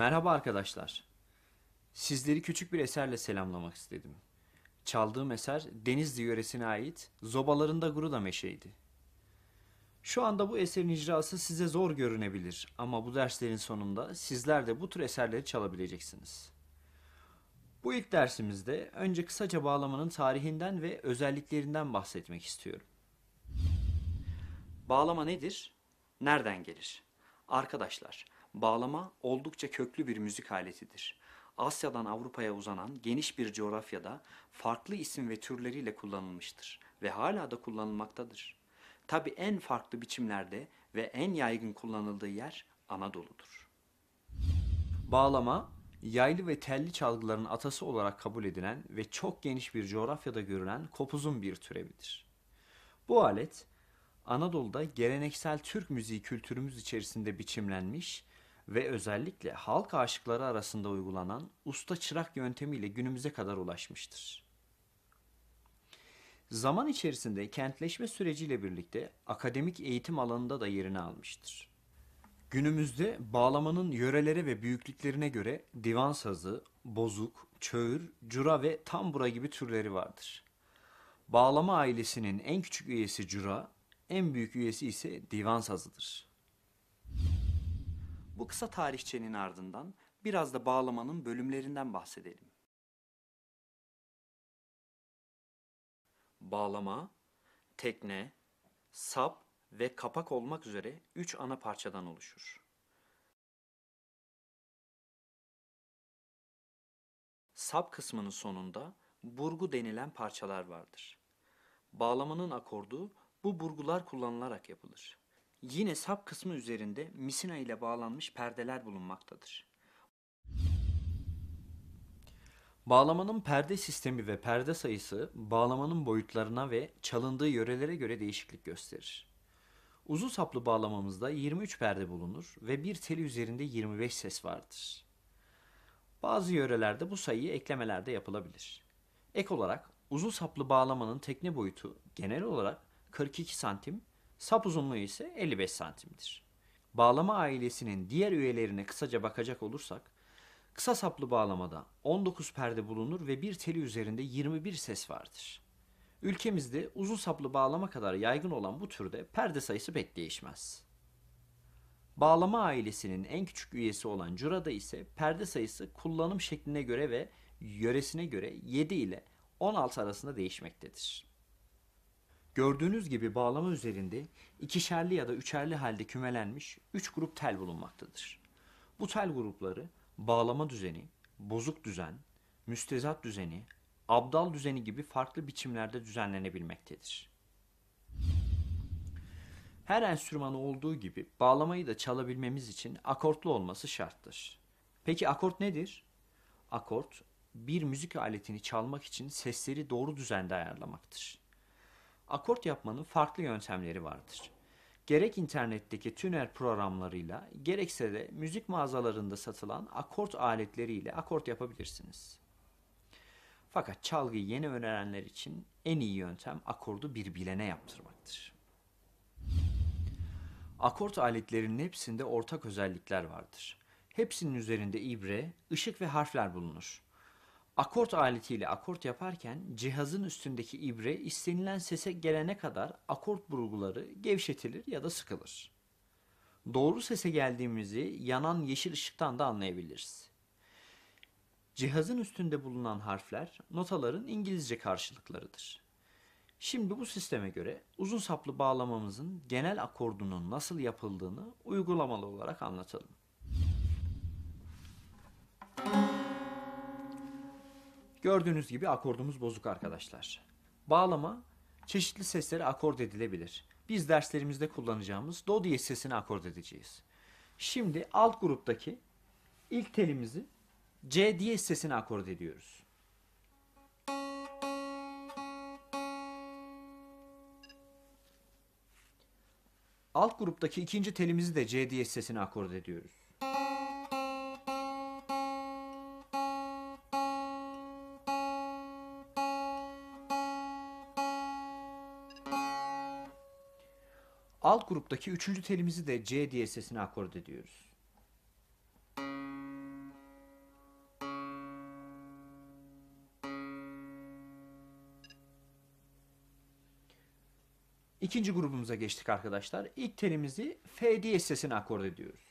Merhaba arkadaşlar. Sizleri küçük bir eserle selamlamak istedim. Çaldığım eser Denizli yöresine ait Zobalarında Guruda Meşe'ydi. Şu anda bu eserin icrası size zor görünebilir ama bu derslerin sonunda sizler de bu tür eserleri çalabileceksiniz. Bu ilk dersimizde önce kısaca bağlamanın tarihinden ve özelliklerinden bahsetmek istiyorum. Bağlama nedir? Nereden gelir? Arkadaşlar, bağlama oldukça köklü bir müzik aletidir. Asya'dan Avrupa'ya uzanan geniş bir coğrafyada farklı isim ve türleriyle kullanılmıştır ve hala da kullanılmaktadır. Tabi en farklı biçimlerde ve en yaygın kullanıldığı yer Anadolu'dur. Bağlama, yaylı ve telli çalgıların atası olarak kabul edilen ve çok geniş bir coğrafyada görülen kopuzun bir türevidir. Bu alet, Anadolu'da geleneksel Türk müziği kültürümüz içerisinde biçimlenmiş ve özellikle halk aşıkları arasında uygulanan usta çırak yöntemiyle günümüze kadar ulaşmıştır. Zaman içerisinde kentleşme süreciyle birlikte akademik eğitim alanında da yerini almıştır. Günümüzde bağlamanın yörelere ve büyüklüklerine göre divan sazı, bozuk, çöğür, cura ve tambura gibi türleri vardır. Bağlama ailesinin en küçük üyesi cura, en büyük üyesi ise divan sazıdır. Bu kısa tarihçenin ardından biraz da bağlamanın bölümlerinden bahsedelim. Bağlama, tekne, sap ve kapak olmak üzere üç ana parçadan oluşur. Sap kısmının sonunda burgu denilen parçalar vardır. Bağlamanın akordu bu burgular kullanılarak yapılır. Yine sap kısmı üzerinde misina ile bağlanmış perdeler bulunmaktadır. Bağlamanın perde sistemi ve perde sayısı bağlamanın boyutlarına ve çalındığı yörelere göre değişiklik gösterir. Uzun saplı bağlamamızda 23 perde bulunur ve bir teli üzerinde 25 ses vardır. Bazı yörelerde bu sayıyı eklemelerde yapılabilir. Ek olarak uzun saplı bağlamanın tekne boyutu genel olarak 42 santim, sap uzunluğu ise 55 santimdir. Bağlama ailesinin diğer üyelerine kısaca bakacak olursak, kısa saplı bağlamada 19 perde bulunur ve bir teli üzerinde 21 ses vardır. Ülkemizde uzun saplı bağlama kadar yaygın olan bu türde perde sayısı pek değişmez. Bağlama ailesinin en küçük üyesi olan curada ise perde sayısı kullanım şekline göre ve yöresine göre 7 ile 16 arasında değişmektedir. Gördüğünüz gibi bağlama üzerinde ikişerli ya da üçerli halde kümelenmiş üç grup tel bulunmaktadır. Bu tel grupları bağlama düzeni, bozuk düzen, müstezat düzeni, abdal düzeni gibi farklı biçimlerde düzenlenebilmektedir. Her enstrümanı olduğu gibi bağlamayı da çalabilmemiz için akortlu olması şarttır. Peki akort nedir? Akort, bir müzik aletini çalmak için sesleri doğru düzende ayarlamaktır. Akort yapmanın farklı yöntemleri vardır. Gerek internetteki tüner programlarıyla gerekse de müzik mağazalarında satılan akort aletleriyle akort yapabilirsiniz. Fakat çalgıyı yeni öğrenenler için en iyi yöntem akordu bir bilene yaptırmaktır. Akort aletlerinin hepsinde ortak özellikler vardır. Hepsinin üzerinde ibre, ışık ve harfler bulunur. Akort aletiyle akort yaparken cihazın üstündeki ibre istenilen sese gelene kadar akort burguları gevşetilir ya da sıkılır. Doğru sese geldiğimizi yanan yeşil ışıktan da anlayabiliriz. Cihazın üstünde bulunan harfler notaların İngilizce karşılıklarıdır. Şimdi bu sisteme göre uzun saplı bağlamamızın genel akordunun nasıl yapıldığını uygulamalı olarak anlatalım. Gördüğünüz gibi akordumuz bozuk arkadaşlar. Bağlama çeşitli sesleri akord edilebilir. Biz derslerimizde kullanacağımız do diyez sesini akord edeceğiz. Şimdi alt gruptaki ilk telimizi C diyez sesini akord ediyoruz. Alt gruptaki ikinci telimizi de C diyez sesini akord ediyoruz. gruptaki üçüncü telimizi de C diye sesine akord ediyoruz. İkinci grubumuza geçtik arkadaşlar. İlk telimizi F diye sesine akord ediyoruz.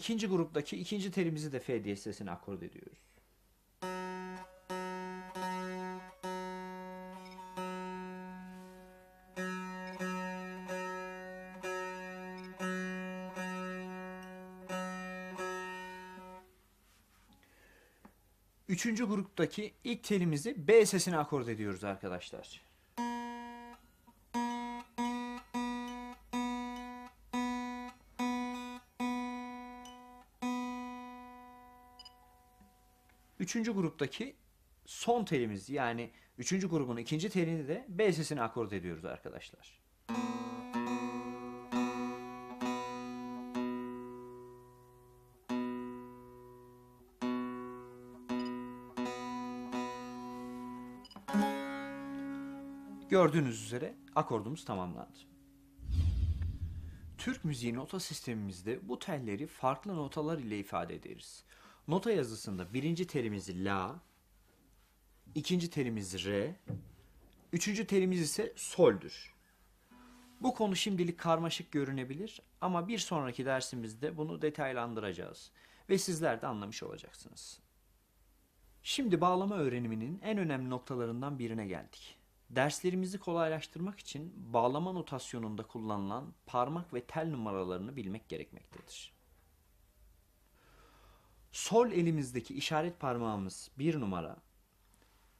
İkinci gruptaki ikinci telimizi de F diyez sesine akord ediyoruz. Üçüncü gruptaki ilk telimizi B sesine akord ediyoruz arkadaşlar. Üçüncü gruptaki son telimiz yani üçüncü grubun ikinci telini de B sesine akord ediyoruz arkadaşlar. Gördüğünüz üzere akordumuz tamamlandı. Türk müziği nota sistemimizde bu telleri farklı notalar ile ifade ederiz. Nota yazısında birinci telimiz La, ikinci telimiz Re, üçüncü telimiz ise Sol'dür. Bu konu şimdilik karmaşık görünebilir ama bir sonraki dersimizde bunu detaylandıracağız ve sizler de anlamış olacaksınız. Şimdi bağlama öğreniminin en önemli noktalarından birine geldik. Derslerimizi kolaylaştırmak için bağlama notasyonunda kullanılan parmak ve tel numaralarını bilmek gerekmektedir. Sol elimizdeki işaret parmağımız 1 numara,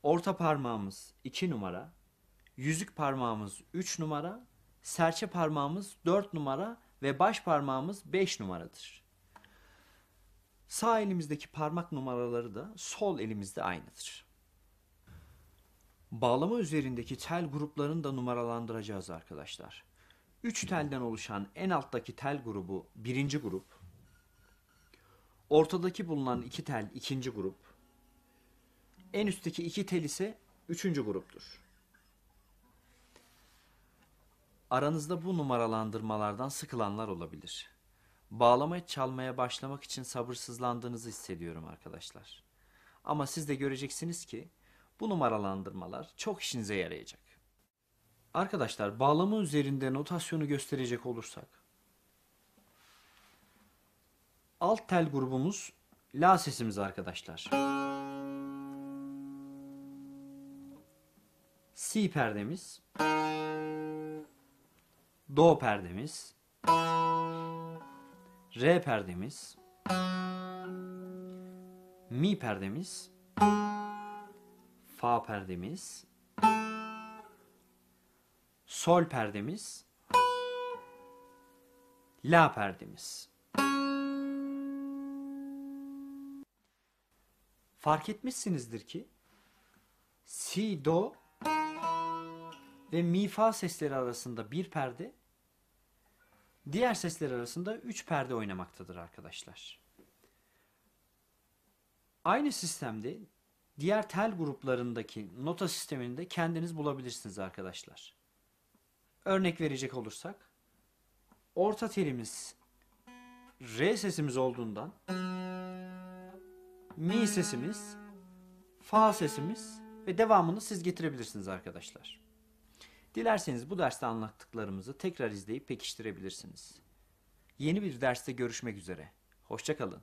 orta parmağımız 2 numara, yüzük parmağımız 3 numara, serçe parmağımız 4 numara ve baş parmağımız 5 numaradır. Sağ elimizdeki parmak numaraları da sol elimizde aynıdır. Bağlama üzerindeki tel gruplarını da numaralandıracağız arkadaşlar. 3 telden oluşan en alttaki tel grubu birinci grup. Ortadaki bulunan iki tel ikinci grup. En üstteki iki tel ise üçüncü gruptur. Aranızda bu numaralandırmalardan sıkılanlar olabilir. Bağlama çalmaya başlamak için sabırsızlandığınızı hissediyorum arkadaşlar. Ama siz de göreceksiniz ki bu numaralandırmalar çok işinize yarayacak. Arkadaşlar bağlama üzerinde notasyonu gösterecek olursak. Alt tel grubumuz La sesimiz arkadaşlar. Si perdemiz. Do perdemiz. Re perdemiz. Mi perdemiz. Fa perdemiz. Sol perdemiz. La perdemiz. Fark etmişsinizdir ki si, do ve mi, fa sesleri arasında bir perde, diğer sesler arasında üç perde oynamaktadır arkadaşlar. Aynı sistemde diğer tel gruplarındaki nota sisteminde kendiniz bulabilirsiniz arkadaşlar. Örnek verecek olursak orta telimiz re sesimiz olduğundan mi sesimiz, fa sesimiz ve devamını siz getirebilirsiniz arkadaşlar. Dilerseniz bu derste anlattıklarımızı tekrar izleyip pekiştirebilirsiniz. Yeni bir derste görüşmek üzere. Hoşçakalın.